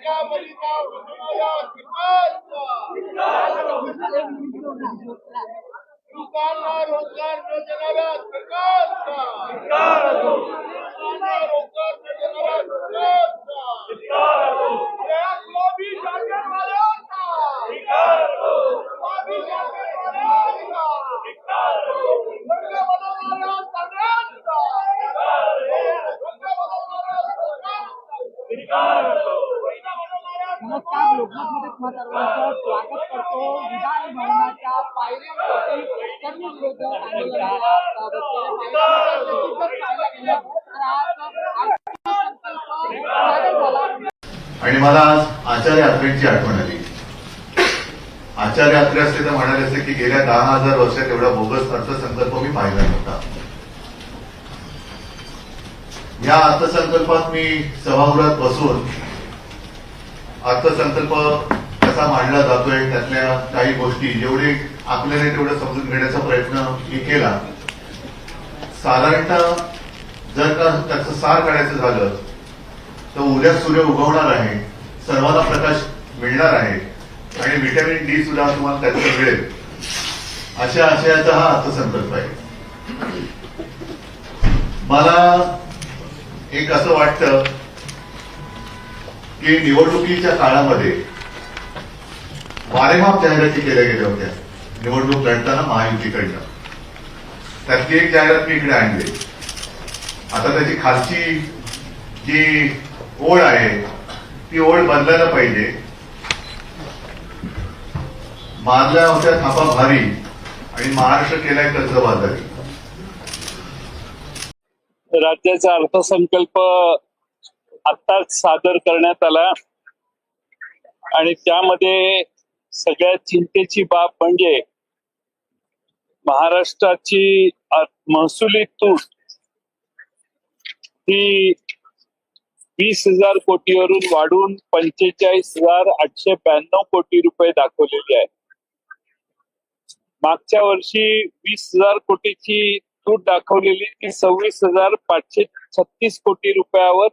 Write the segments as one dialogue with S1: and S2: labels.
S1: तरी भेटलं ए चायना ए ले सामने ए बाबा दुकानला रोजगार न देणाऱ्या सरकारचा दुकानला रोजगार न देणाऱ्या सरकारचा या गुलाबी जाकेटवाल्यांचा गुलाबी जाकेटवाल्यांचा रंग बनवणाऱ्या सगळ्यांचा रंग बनवणाऱ्या सरकारचा
S2: नमस्कार लोकमतमध्ये तुम्हा स्वागत करतो. विधान भवनाच्या पायऱ्यांवरती सर्व विरोध आंदोलन
S3: आणि मला आज आचार्य यात्रेची आठवण आली. आचार्य यात्रे असते तर म्हणाले असते की गेल्या दहा हजार वर्षात एवढा बोगस अर्थसंकल्प मी पाहिला नव्हता. या अर्थसंकल्पात मी सभागृहात बसून अर्थसंकल्प कसा मांडला जातोय त्यातल्या काही गोष्टी जेवढे आपल्याला तेवढं समजून घेण्याचा प्रयत्न मी केला. साधारणतः जर का त्याचं सार काढायचं झालं तर उद्या सूर्य उगवणार आहे सर्वांना प्रकाश मिळणार आहे आणि व्हिटॅमिन डी सुद्धा तुम्हाला त्याचं मिळेल. अशा आशयाचा हा अर्थसंकल्प आहे. मला एक असं वाटतं की निवडणुकीच्या काळामध्ये वारेमाप जाहिराती केल्या गेल्या होत्या. निवडणूक लढताना महायुतीकडनं. त्यातली एक जाहिरात मी इकडे आणली. आता त्याची खालची जी ओळ आहे ती ओळ बदलायला पाहिजे. मारल्या होत्या थापा भारी आणि महाराष्ट्र केलाय कर्जबाजारी
S4: राज्याचा अर्थसंकल्प आत्ताच सादर करण्यात आला. आणि त्यामध्ये सगळ्यात चिंतेची बाब म्हणजे महाराष्ट्राची महसुली तूट ही वीस हजार कोटीवरून वाढून पंचेचाळीस हजार आठशे ब्याण्णव कोटी रुपये दाखवलेली आहे. मागच्या वर्षी वीस हजार कोटीची तूट दाखवलेली ती सव्वीस हजार पाचशे छत्तीस कोटी रुपयावर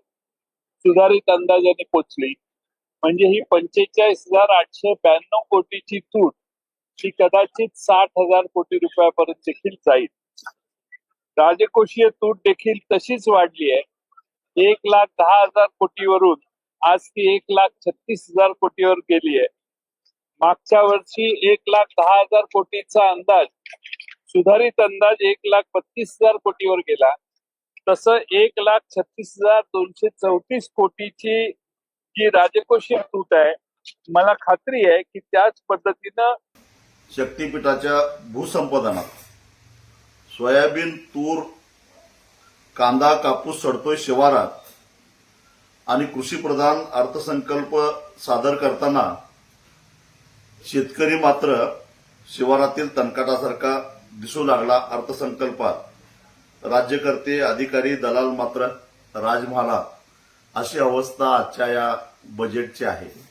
S4: सुधारित अंदाजाने पोचली. म्हणजे ही पंचेचाळीस हजार आठशे ब्याण्णव कोटीची तूट ही कदाचित साठ हजार कोटी रुपयापर्यंत देखील जाईल. राजकोषीय तूट देखील तशीच वाढली आहे. एक लाख दहा हजार कोटीवरून आज ती एक लाख छत्तीस हजार कोटीवर गेली आहे. मागच्या वर्षी एक लाख दहा हजार कोटीचा अंदाज सुधारित अंदाज एक लाख बत्तीस हजार कोटीवर गेला. तसं एक लाख छत्तीस हजार दोनशे चौतीस कोटीची जी राजकोषीय तूट आहे मला खात्री आहे की त्याच पद्धतीनं
S5: शक्तीपीठाच्या भूसंपादनात सोयाबीन तूर कांदा कापूस सडतोय शिवारात आणि कृषीप्रधान अर्थसंकल्प सादर करताना शेतकरी मात्र शिवारातील तणकाटासारखा दिसू लागला अर्थसंकल्पात. राज्यकर्ते अधिकारी दलाल मात्र राजमहाला अशी अवस्था आजच्या या बजेटची आहे.